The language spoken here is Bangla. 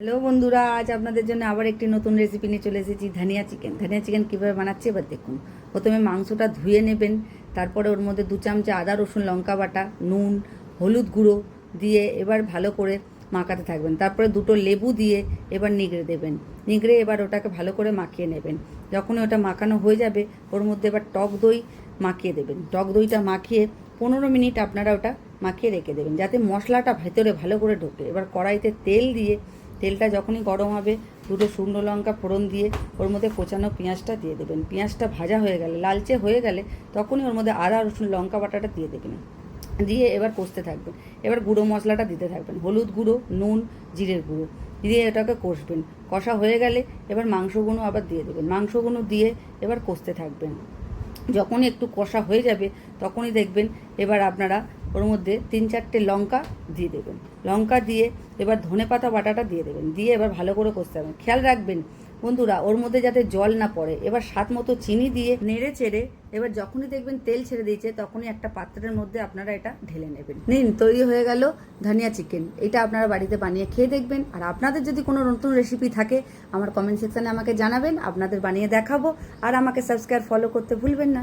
হ্যালো বন্ধুরা, আজ আপনাদের জন্য আবার একটি নতুন রেসিপি নিয়ে চলে এসেছি, ধনিয়া চিকেন। ধনিয়া চিকেন কীভাবে বানাচ্ছি এবার দেখুন। প্রথমে মাংসটা ধুয়ে নেবেন, তারপরে ওর মধ্যে দু চামচা আদা, রসুন, লঙ্কা বাটা, নুন, হলুদ গুঁড়ো দিয়ে এবার ভালো করে মাখাতে থাকবেন। তারপরে দুটো লেবু দিয়ে এবার নিগড়ে দেবেন। নিগড়ে এবার ওটাকে ভালো করে মাখিয়ে নেবেন। যখনই ওটা মাখানো হয়ে যাবে, ওর মধ্যে এবার টক দই মাখিয়ে দেবেন। টক দইটা মাখিয়ে পনেরো মিনিট আপনারা ওটা মাখিয়ে রেখে দেবেন, যাতে মশলাটা ভেতরে ভালো করে ঢোকে। এবার কড়াইতে তেল দিয়ে তেলটা যখনই গরম হবে, দুটো শুকনো লঙ্কা ফোড়ন দিয়ে ওর মধ্যে কোচানো পেঁয়াজটা দিয়ে দেবেন। পেঁয়াজটা ভাজা হয়ে গেলে, লালচে হয়ে গেলে তখনই ওর মধ্যে আদা, রসুন, লঙ্কা বাটাটা দিয়ে দেবেন। দিয়ে এবার কষতে থাকবেন। এবার গুঁড়ো মশলাটা দিতে থাকবেন। হলুদ গুঁড়ো, নুন, জিরের গুঁড়ো দিয়ে এটাকে কষবেন। কষা হয়ে গেলে এবার মাংসগুলো আবার দিয়ে দেবেন। মাংসগুলো দিয়ে এবার কষতে থাকবেন। যখনই একটু কষা হয়ে যাবে, তখনই দেখবেন এবার আপনারা ওর মধ্যে তিন চারটে লঙ্কা দিয়ে দেবেন। লঙ্কা দিয়ে এবার ধনে পাতা বাটাটা দিয়ে দেবেন। দিয়ে এবার ভালো করে কষতে হবে। খেয়াল রাখবেন বন্ধুরা, ওর মধ্যে যাতে জল না পড়ে। এবার স্বাদ মতো চিনি দিয়ে নেড়ে চেড়ে এবার যখনই দেখবেন তেল ছেড়ে দিয়েছে, তখনই একটা পাত্রের মধ্যে আপনারা এটা ঢেলে নেবেন। নিন, তৈরি হয়ে গেল ধনিয়া চিকেন। এটা আপনারা বাড়িতে বানিয়ে খেয়ে দেখবেন। আর আপনাদের যদি কোনো নতুন রেসিপি থাকে, আমার কমেন্ট সেকশনে আমাকে জানাবেন। আপনাদের বানিয়ে দেখাবো। আর আমাকে সাবস্ক্রাইব ফলো করতে ভুলবেন না।